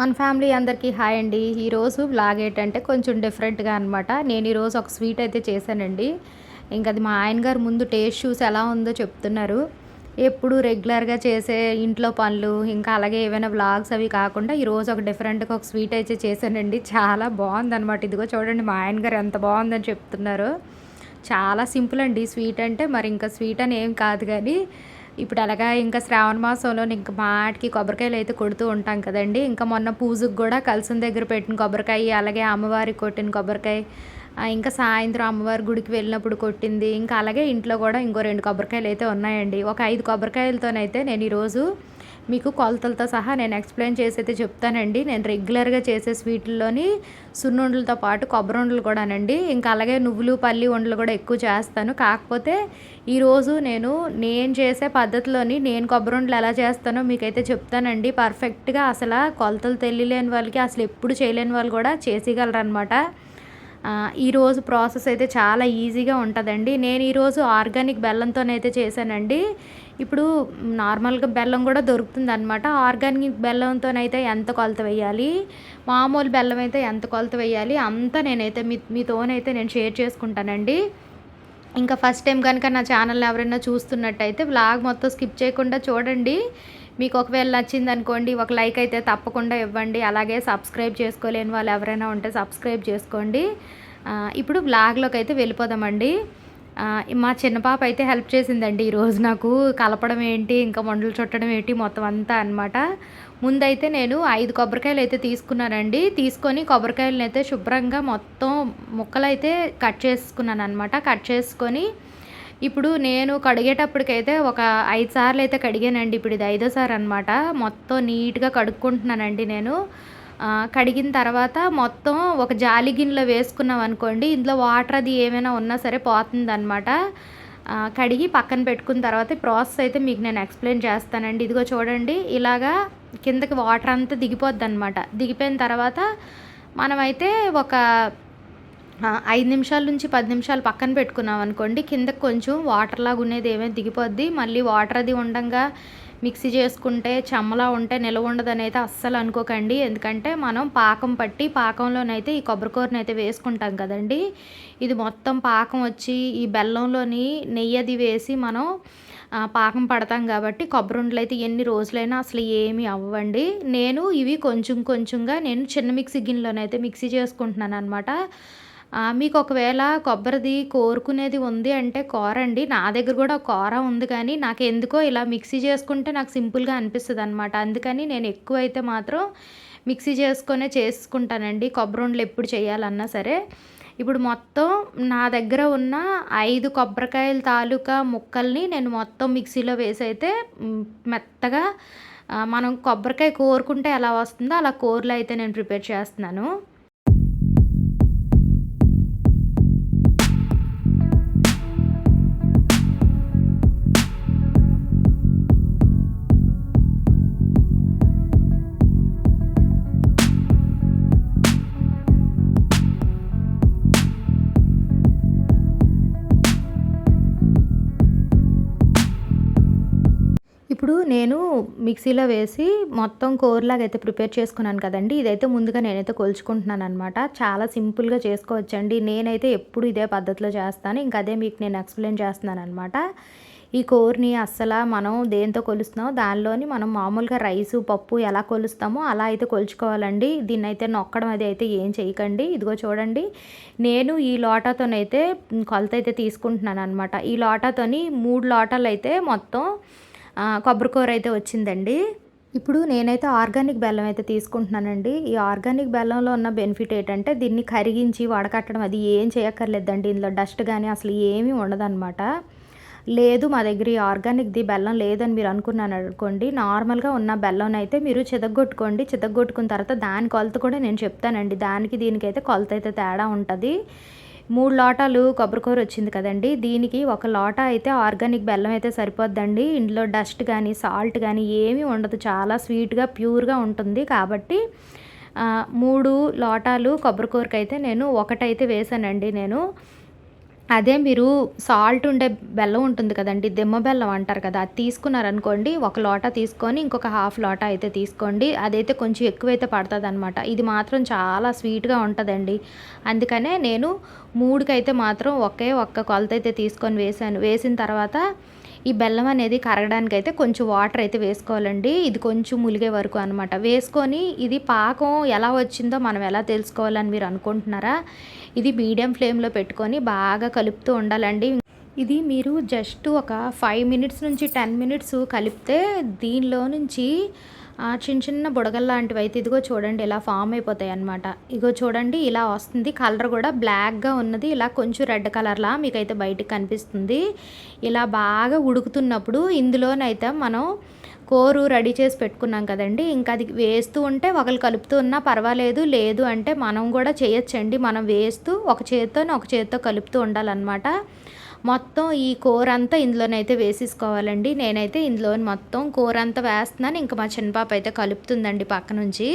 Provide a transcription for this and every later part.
మన ఫ్యామిలీ అందరికీ హాయ్ అండి. ఈరోజు బ్లాగ్ ఏంటంటే కొంచెం డిఫరెంట్గా అనమాట నేను ఈరోజు ఒక స్వీట్ అయితే చేశానండి. ఇంకా అది మా ఆయన గారు ముందు టేస్ట్ చూసి ఎలా ఉందో చెప్తున్నారు. ఎప్పుడు రెగ్యులర్గా చేసే ఇంట్లో పనులు ఇంకా అలాగే ఏమైనా వ్లాగ్స్ అవి కాకుండా ఈరోజు ఒక డిఫరెంట్గా ఒక స్వీట్ అయితే చేశానండి. చాలా బాగుందన్నమాట ఇదిగో చూడండి మా ఆయన గారు ఎంత బాగుందని చెప్తున్నారు. చాలా సింపుల్ అండి. స్వీట్ అంటే మరి ఇంకా స్వీట్ అని ఏం కాదు కానీ ఇప్పుడు అలాగా ఇంకా శ్రావణ మాసంలో ఇంకా మాటికి కొబ్బరికాయలు అయితే కొడుతూ ఉంటాం కదండి. ఇంకా మొన్న పూజకు కూడా కలిసిన దగ్గర పెట్టిన కొబ్బరికాయ అలాగే అమ్మవారికి కొట్టిన కొబ్బరికాయ ఇంకా సాయంత్రం అమ్మవారి గుడికి వెళ్ళినప్పుడు కొట్టింది. ఇంకా అలాగే ఇంట్లో కూడా ఇంకో రెండు కొబ్బరికాయలు అయితే ఉన్నాయండి. ఒక ఐదు కొబ్బరికాయలతోనైతే నేను ఈరోజు మీకు కొలతలతో సహా నేను ఎక్స్ప్లెయిన్ చేసి అయితే చెప్తానండి. నేను రెగ్యులర్గా చేసే స్వీట్లలోని సున్నుండలతో పాటు కొబ్బరి ఉండలు కూడానండి. ఇంకా అలాగే నువ్వులు పల్లి ఉండలు కూడా ఎక్కువ చేస్తాను. కాకపోతే ఈరోజు నేను నేను చేసే పద్ధతిలోని నేను కొబ్బరి ఉండలు ఎలా చేస్తానో మీకైతే చెప్తానండి. పర్ఫెక్ట్గా అసలు కొలతలు తెలియలేని వాళ్ళకి అసలు ఎప్పుడు చేయలేని వాళ్ళు కూడా చేసేయగలరు అనమాట ఈరోజు ప్రాసెస్ అయితే చాలా ఈజీగా ఉంటుందండి. నేను ఈరోజు ఆర్గానిక్ బెల్లంతోనైతే చేశానండి. ఇప్పుడు నార్మల్గా బెల్లం కూడా దొరుకుతుంది అనమాట ఆర్గానిక్ బెల్లంతోనైతే ఎంత కొలత వేయాలి? మామూలు బెల్లం అయితే ఎంత కొలత వేయాలి? అంతా నేనైతే మీ మీతోనైతే నేను షేర్ చేసుకుంటానండి. ఇంకా ఫస్ట్ టైం కనుక నా ఛానల్ ఎవరైనా చూస్తున్నట్టయితే వ్లాగ్ మొత్తం స్కిప్ చేయకుండా చూడండి. మీకు ఒకవేళ నచ్చింది అనుకోండి ఒక లైక్ అయితే తప్పకుండా ఇవ్వండి. అలాగే సబ్స్క్రైబ్ చేసుకోలేని వాళ్ళు ఎవరైనా ఉంటే సబ్స్క్రైబ్ చేసుకోండి. ఇప్పుడు వ్లాగ్లోకి అయితే వెళ్ళిపోదామండి. మా చిన్న పాప అయితే హెల్ప్ చేసిందండి ఈరోజు నాకు కలపడం ఏంటి ఇంకా మండలు చుట్టడం ఏంటి మొత్తం అంతా అనమాట ముందైతే నేను ఐదు కొబ్బరికాయలు అయితే తీసుకున్నానండి. తీసుకొని కొబ్బరికాయలను అయితే శుభ్రంగా మొత్తం ముక్కలు అయితే కట్ చేసుకున్నాను అనమాట కట్ చేసుకొని ఇప్పుడు నేను కడిగేటప్పటికైతే ఒక ఐదు సార్లు అయితే కడిగానండి. ఇప్పుడు ఇది ఐదోసారి అనమాట మొత్తం నీట్గా కడుక్కుంటున్నానండి నేను. కడిగిన తర్వాత మొత్తం ఒక జాలి గిన్నెలో వేసుకున్నాం అనుకోండి ఇందులో వాటర్ అది ఏమైనా ఉన్నా సరే పోతుందన్నమాట. కడిగి పక్కన పెట్టుకున్న తర్వాత ప్రాసెస్ అయితే మీకు నేను ఎక్స్ప్లెయిన్ చేస్తానండి. ఇదిగో చూడండి ఇలాగా కిందకి వాటర్ అంతా దిగిపోద్ది అనమాట దిగిపోయిన తర్వాత మనమైతే ఒక ఐదు నిమిషాల నుంచి పది నిమిషాలు పక్కన పెట్టుకున్నాం అనుకోండి కిందకి కొంచెం వాటర్ లాగా ఉండేది ఏమైనా దిగిపోద్ది. మళ్ళీ వాటర్ అది ఉండగా మిక్సీ చేసుకుంటే చెమ్మలా ఉంటే నిలవ ఉండదనైతే అస్సలు అనుకోకండి. ఎందుకంటే మనం పాకం పట్టి పాకంలోనైతే ఈ కొబ్బరికూరని అయితే వేసుకుంటాం కదండి. ఇది మొత్తం పాకం వచ్చి ఈ బెల్లంలోని నెయ్యి అది వేసి మనం పాకం పడతాం కాబట్టి కొబ్బరి ఉండలు అయితే ఎన్ని రోజులైనా అసలు ఏమి అవ్వండి. నేను ఇవి కొంచెం కొంచెంగా నేను చిన్న మిక్సీ గిన్నెలోనైతే మిక్సీ చేసుకుంటున్నాను అనమాట మీకు ఒకవేళ కొబ్బరిది కోరుకునేది ఉంది అంటే కోరండి. నా దగ్గర కూడా కూర ఉంది కానీ నాకు ఎందుకో ఇలా మిక్సీ చేసుకుంటే నాకు సింపుల్గా అనిపిస్తుంది అనమాట అందుకని నేను ఎక్కువ అయితే మాత్రం మిక్సీ చేసుకొనే చేసుకుంటానండి. కొబ్బరి ఉండలు ఎప్పుడు చేయాలన్నా సరే. ఇప్పుడు మొత్తం నా దగ్గర ఉన్న ఐదు కొబ్బరికాయల తాలూకా ముక్కల్ని నేను మొత్తం మిక్సీలో వేసి అయితే మెత్తగా మనం కొబ్బరికాయ కోరుకుంటే ఎలా వస్తుందో అలా కూరలు అయితే నేను ప్రిపేర్ చేస్తున్నాను. మిక్సీలో వేసి మొత్తం కూరలాగా అయితే ప్రిపేర్ చేసుకున్నాను కదండి. ఇదైతే ముందుగా నేనైతే కొలుచుకుంటున్నాను అనమాట చాలా సింపుల్గా చేసుకోవచ్చండి. నేనైతే ఎప్పుడు ఇదే పద్ధతిలో చేస్తాను. ఇంకా అదే మీకు నేను ఎక్స్ప్లెయిన్ చేస్తున్నాను అనమాట ఈ కూరని అస్సలు మనం దేంతో కొలుస్తున్నామో దానిలోని మనం మామూలుగా రైసు పప్పు ఎలా కొలుస్తామో అలా అయితే కొలుచుకోవాలండి. దీన్ని అయితే నొక్కడం అది అయితే ఏం చేయకండి. ఇదిగో చూడండి. నేను ఈ లోటాతోనైతే కొలత అయితే తీసుకుంటున్నాను అనమాట ఈ లోటాతోని మూడు లోటాలు అయితే మొత్తం కొబ్బరికూర అయితే వచ్చిందండి. ఇప్పుడు నేనైతే ఆర్గానిక్ బెల్లం అయితే తీసుకుంటున్నానండి. ఈ ఆర్గానిక్ బెల్లంలో ఉన్న బెనిఫిట్ ఏంటంటే దీన్ని కరిగించి వడకట్టడం అది ఏం చేయక్కర్లేదండి. ఇందులో డస్ట్ కానీ అసలు ఏమీ ఉండదన్నమాట. లేదు మా దగ్గర ఈ ఆర్గానిక్ది బెల్లం లేదని మీరు అనుకున్నాను అనుకోండి నార్మల్గా ఉన్న బెల్లం అయితే మీరు చితగొట్టుకోండి చితగొట్టుకున్న తర్వాత దాని కొలత కూడా నేను చెప్తానండి. దానికి దీనికైతే కొలత అయితే తేడా ఉంటుంది. మూడు లోటాలు కొబ్బరికూర వచ్చింది కదండి. దీనికి ఒక లోటా అయితే ఆర్గానిక్ బెల్లం అయితే సరిపోద్దండి. ఇందులో డస్ట్ కానీ సాల్ట్ కానీ ఏమీ ఉండదు. చాలా స్వీట్గా ప్యూర్గా ఉంటుంది. కాబట్టి మూడు లోటాలు కొబ్బరికూరకైతే నేను ఒకటైతే వేసానండి నేను. అదే మీరు సాల్ట్ ఉండే బెల్లం ఉంటుంది కదండి దిమ్మ బెల్లం అంటారు కదా అది తీసుకున్నారనుకోండి ఒక లోట తీసుకొని ఇంకొక హాఫ్ లోట అయితే తీసుకోండి అదైతే కొంచెం ఎక్కువైతే పడుతుంది అనమాట ఇది మాత్రం చాలా స్వీట్గా ఉంటుందండి. అందుకనే నేను మూడుకైతే మాత్రం ఒకే ఒక్క కొలత అయితే తీసుకొని వేసాను వేసిన తర్వాత ఈ బెల్లం అనేది కరగడానికి అయితే కొంచెం వాటర్ అయితే వేసుకోవాలండి. ఇది కొంచెం ములిగే వరకు అనమాట వేసుకొని ఇది పాకం ఎలా వచ్చిందో మనం ఎలా తెలుసుకోవాలని మీరు అనుకుంటున్నారా? ఇది మీడియం ఫ్లేమ్లో పెట్టుకొని బాగా కలుపుతూ ఉండాలండి. ఇది మీరు జస్ట్ ఒక ఫైవ్ మినిట్స్ నుంచి టెన్ మినిట్స్ కలిపితే దీనిలో నుంచి చిన్న చిన్న బుడగల్లాంటివి అయితే ఇదిగో చూడండి ఇలా ఫామ్ అయిపోతాయి అనమాట ఇగో చూడండి ఇలా వస్తుంది. కలర్ కూడా బ్లాక్గా ఉన్నది. ఇలా కొంచెం రెడ్ కలర్లా మీకైతే బయటికి కనిపిస్తుంది. ఇలా బాగా ఉడుకుతున్నప్పుడు ఇందులోనైతే మనం కోరు రెడీ చేసి పెట్టుకున్నాం కదండి. ఇంకా అది వేస్తూ ఉంటే ఒకరు కలుపుతూ ఉన్నా పర్వాలేదు. లేదు అంటే మనం కూడా చేయొచ్చండి. మనం వేస్తూ ఒక చేత్తో ఒక చేత్తో కలుపుతూ ఉండాలన్నమాట. మొత్తం ఈ కూర అంతా ఇందులోనైతే వేసేసుకోవాలండి. నేనైతే ఇందులో మొత్తం కూర అంతా వేస్తున్నాను. ఇంకా మా చిన్నపాప అయితే కలుపుతుందండి పక్క నుంచి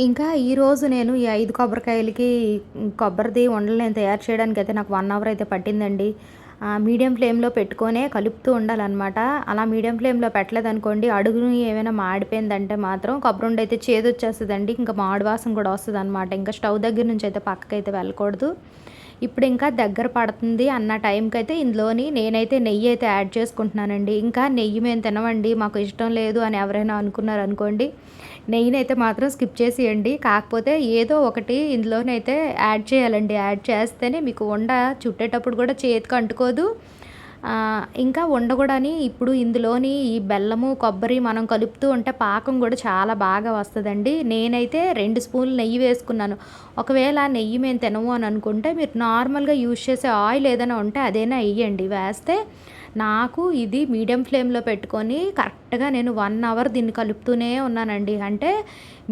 ఇంకా ఈరోజు నేను ఈ ఐదు కొబ్బరికాయలకి కొబ్బరిది ఉండలు నేను తయారు చేయడానికి అయితే నాకు వన్ అవర్ అయితే పట్టిందండి. మీడియం ఫ్లేమ్లో పెట్టుకొనే కలుపుతూ ఉండాలన్నమాట. అలా మీడియం ఫ్లేమ్లో పెట్టలేదనుకోండి అడుగును ఏమైనా మాడిపోయిందంటే మాత్రం కొబ్బరి ఉండి అయితే చేదు వచ్చేస్తుందండి ఇంకా మాడి వాసన కూడా వస్తుంది అనమాట ఇంకా స్టవ్ దగ్గర నుంచి అయితే పక్కకైతే వెళ్ళకూడదు. ఇప్పుడు ఇంకా దగ్గర పడుతుంది అన్న టైంకి అయితే ఇందులోని నేనైతే నెయ్యి అయితే యాడ్ చేసుకుంటున్నానండి. ఇంకా నెయ్యి మేము తినవండి మాకు ఇష్టం లేదు అని ఎవరైనా అనుకున్నారు అనుకోండి నెయ్యిని అయితే మాత్రం స్కిప్ చేసేయండి. కాకపోతే ఏదో ఒకటి ఇందులోనైతే యాడ్ చేయాలండి. యాడ్ చేస్తేనే మీకు వండ చుట్టేటప్పుడు కూడా చేతికి అంటుకోదు ఇంకా ఉండకూడని ఇప్పుడు ఇందులోని ఈ బెల్లము కొబ్బరి మనం కలుపుతూ ఉంటే పాకం కూడా చాలా బాగా వస్తుందండి. నేనైతే రెండు స్పూన్లు నెయ్యి వేసుకున్నాను. ఒకవేళ నెయ్యి మేము తినము అని అనుకుంటే మీరు నార్మల్గా యూజ్ చేసే ఆయిల్ ఏదైనా ఉంటే అదైనా వేయండి. వేస్తే నాకు ఇది మీడియం ఫ్లేమ్లో పెట్టుకొని కరెక్ట్గా నేను వన్ అవర్ దీన్ని కలుపుతూనే ఉన్నానండి. అంటే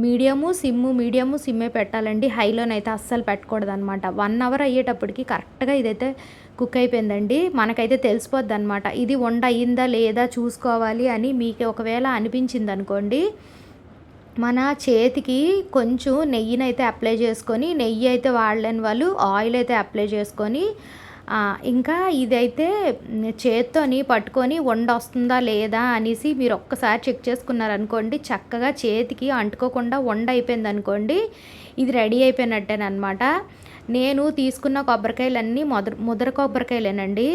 మీడియము సిమ్ము మీడియము సిమ్మే పెట్టాలండి. హైలోనైతే అస్సలు పెట్టకూడదు అనమాట వన్ అవర్ అయ్యేటప్పటికి కరెక్ట్గా ఇదైతే కుక్ అయిపోయిందండి. మనకైతే తెలిసిపోద్ది అనమాట ఇది వండ అయిందా లేదా చూసుకోవాలి అని మీకు ఒకవేళ అనిపించింది అనుకోండి మన చేతికి కొంచెం నెయ్యినైతే అప్లై చేసుకొని నెయ్యి అయితే వాడలేని వాళ్ళు ఆయిల్ అయితే అప్లై చేసుకొని ఇంకా ఇదైతే చేత్తోని పట్టుకొని వండ వస్తుందా లేదా అనేసి మీరు ఒక్కసారి చెక్ చేసుకున్నారనుకోండి చక్కగా చేతికి అంటుకోకుండా వండ అయిపోయింది అనుకోండి ఇది రెడీ అయిపోయినట్టేనమాట నేను తీసుకున్న కొబ్బరికాయలన్నీ మొదర ముదర కొబ్బరికాయలేనండి.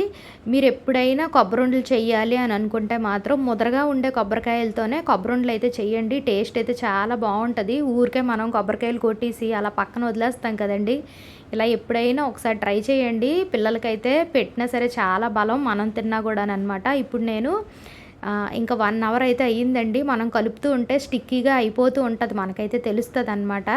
మీరు ఎప్పుడైనా కొబ్బరుండలు చేయాలి అని అనుకుంటే మాత్రం ముదరగా ఉండే కొబ్బరికాయలతోనే కొబ్బరి అయితే చేయండి టేస్ట్ అయితే చాలా బాగుంటుంది ఊరికే మనం కొబ్బరికాయలు కొట్టేసి అలా పక్కన వదిలేస్తాం కదండి. ఇలా ఎప్పుడైనా ఒకసారి ట్రై చేయండి పిల్లలకైతే పెట్టినా సరే చాలా బలం మనం తిన్నా కూడానమాట ఇప్పుడు నేను ఇంకా వన్ అవర్ అయితే అయ్యిందండి. మనం కలుపుతూ ఉంటే స్టిక్కీగా అయిపోతూ ఉంటుంది. మనకైతే తెలుస్తుంది అనమాట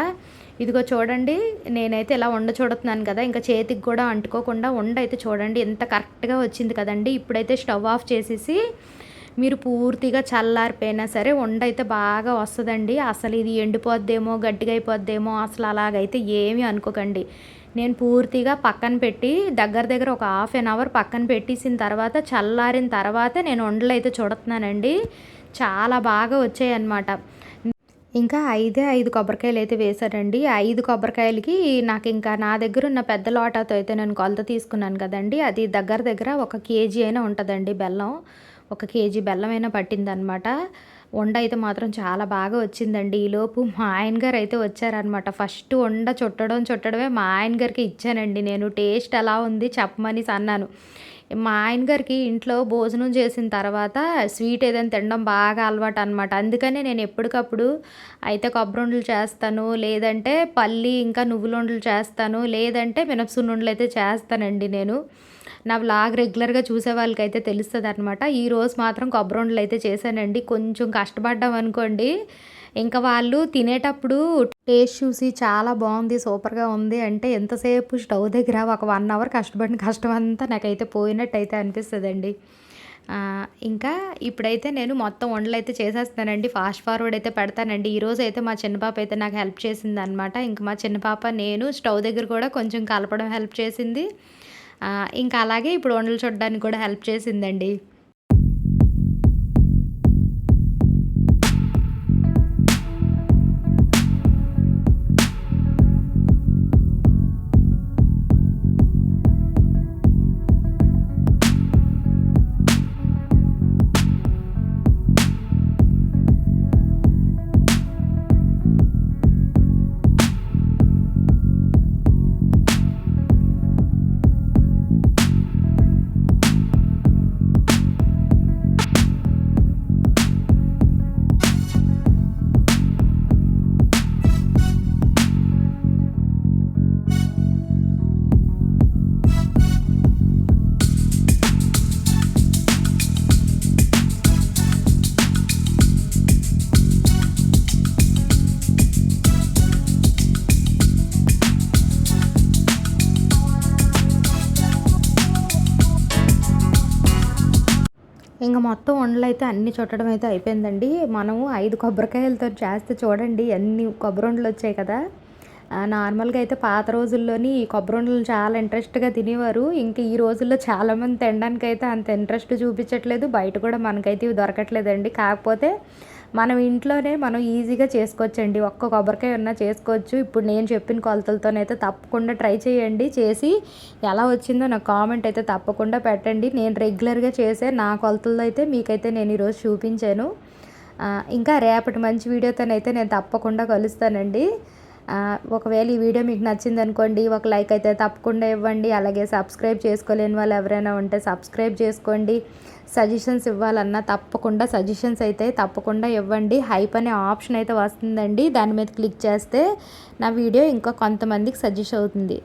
ఇదిగో చూడండి నేనైతే ఇలా వండ చూడుతున్నాను కదా ఇంకా చేతికి కూడా అంటుకోకుండా వండ అయితే చూడండి ఎంత కరెక్ట్గా వచ్చింది కదండి. ఇప్పుడైతే స్టవ్ ఆఫ్ చేసేసి మీరు పూర్తిగా చల్లారిపోయినా సరే వండ అయితే బాగా వస్తుందండి. అసలు ఇది ఎండిపోద్దేమో గట్టిగా అయిపోద్దేమో అసలు అలాగైతే ఏమీ అనుకోకండి. నేను పూర్తిగా పక్కన పెట్టి దగ్గర దగ్గర ఒక హాఫ్ అన్ అవర్ పక్కన పెట్టేసిన తర్వాత చల్లారిన తర్వాత నేను వండలు అయితే చూడుతున్నానండి. చాలా బాగా వచ్చాయి అన్నమాట ఇంకా ఐదే ఐదు కొబ్బరికాయలు అయితే వేశారండి ఐదు కొబ్బరికాయలకి నాకు ఇంకా నా దగ్గర ఉన్న పెద్ద లోటాతో అయితే నేను కొలత తీసుకున్నాను కదండి. అది దగ్గర దగ్గర ఒక కేజీ అయినా ఉంటుందండి బెల్లం. ఒక కేజీ బెల్లం అయినా పట్టిందనమాట. వండ అయితే మాత్రం చాలా బాగా వచ్చిందండి. ఈలోపు మా ఆయన గారు అయితే వచ్చారనమాట. ఫస్ట్ వండ చుట్టడం చుట్టడమే మా ఆయన గారికి ఇచ్చానండి. నేను టేస్ట్ ఎలా ఉంది చెప్పమని అన్నాను. మా ఆయన గారికి ఇంట్లో భోజనం చేసిన తర్వాత స్వీట్ ఏదైనా తినడం బాగా అలవాటు అనమాట అందుకనే నేను ఎప్పటికప్పుడు అయితే కొబ్బరి చేస్తాను లేదంటే పల్లి ఇంకా నువ్వులుండలు చేస్తాను లేదంటే మినపసున్నుండలు అయితే చేస్తానండి నేను. నా వ్లాగ్ రెగ్యులర్గా చూసే వాళ్ళకైతే తెలుస్తుంది అనమాట ఈరోజు మాత్రం కొబ్బరి ఉండలు అయితే చేశానండి. కొంచెం కష్టపడ్డాం అనుకోండి ఇంకా వాళ్ళు తినేటప్పుడు టేస్ట్ చూసి చాలా బాగుంది సూపర్గా ఉంది అంటే ఎంతసేపు స్టవ్ దగ్గర ఒక వన్ అవర్ కష్టపడిన కష్టం అంతా నాకైతే పోయినట్టు అయితే అనిపిస్తుందండి ఇంకా ఇప్పుడైతే నేను మొత్తం వంటలు అయితే చేసేస్తానండి ఫాస్ట్ ఫార్వర్డ్ అయితే పెడతానండి. ఈరోజు అయితే మా చిన్న పాప అయితే నాకు హెల్ప్ చేసింది అనమాట ఇంకా మా చిన్న పాప నేను స్టవ్ దగ్గర కూడా కొంచెం కలపడం హెల్ప్ చేసింది. ఇంకా అలాగే ఇప్పుడు వంటలు చూడడానికి కూడా హెల్ప్ చేసిందండి. ఇంకా మొత్తం వండలు అయితే అన్ని చుట్టడం అయితే అయిపోయిందండి. మనము ఐదు కొబ్బరికాయలతో చేస్తే చూడండి ఎన్ని కొబ్బరి వండలు వచ్చాయి కదా. నార్మల్గా అయితే పాత రోజుల్లోని ఈ కొబ్బరి వండలు చాలా ఇంట్రెస్ట్గా తినేవారు. ఇంకా ఈ రోజుల్లో చాలామంది తినడానికి అయితే అంత ఇంట్రెస్ట్ చూపించట్లేదు. బయట కూడా మనకైతే ఇవి దొరకట్లేదండి. కాకపోతే మనం ఇంట్లోనే మనం ఈజీగా చేసుకోవచ్చండి. ఒక్క కొబ్బరికాయ ఉన్నా చేసుకోవచ్చు. ఇప్పుడు నేను చెప్పిన కొలతలతోనైతే తప్పకుండా ట్రై చేయండి. చేసి ఎలా వచ్చిందో నాకు కామెంట్ అయితే తప్పకుండా పెట్టండి. నేను రెగ్యులర్గా చేసే నా కొలతలతో అయితే మీకైతే నేను ఈరోజు చూపించాను. ఇంకా రేపటి మంచి వీడియోతోనైతే నేను తప్పకుండా కలుస్తానండి. ఒకవేళ ఈ వీడియో మీకు నచ్చింది అనుకోండి ఒక లైక్ అయితే తప్పకుండా ఇవ్వండి. అలాగే సబ్స్క్రైబ్ చేసుకోలేని వాళ్ళు ఎవరైనా ఉంటే సబ్స్క్రైబ్ చేసుకోండి. సజెషన్స్ ఇవ్వాలన్నా తప్పకుండా సజెషన్స్ అయితే తప్పకుండా ఇవ్వండి. హైప్ అనే ఆప్షన్ అయితే వస్తుందండి. దాని మీద క్లిక్ చేస్తే నా వీడియో ఇంకా కొంతమందికి సజెస్ట్ అవుతుంది.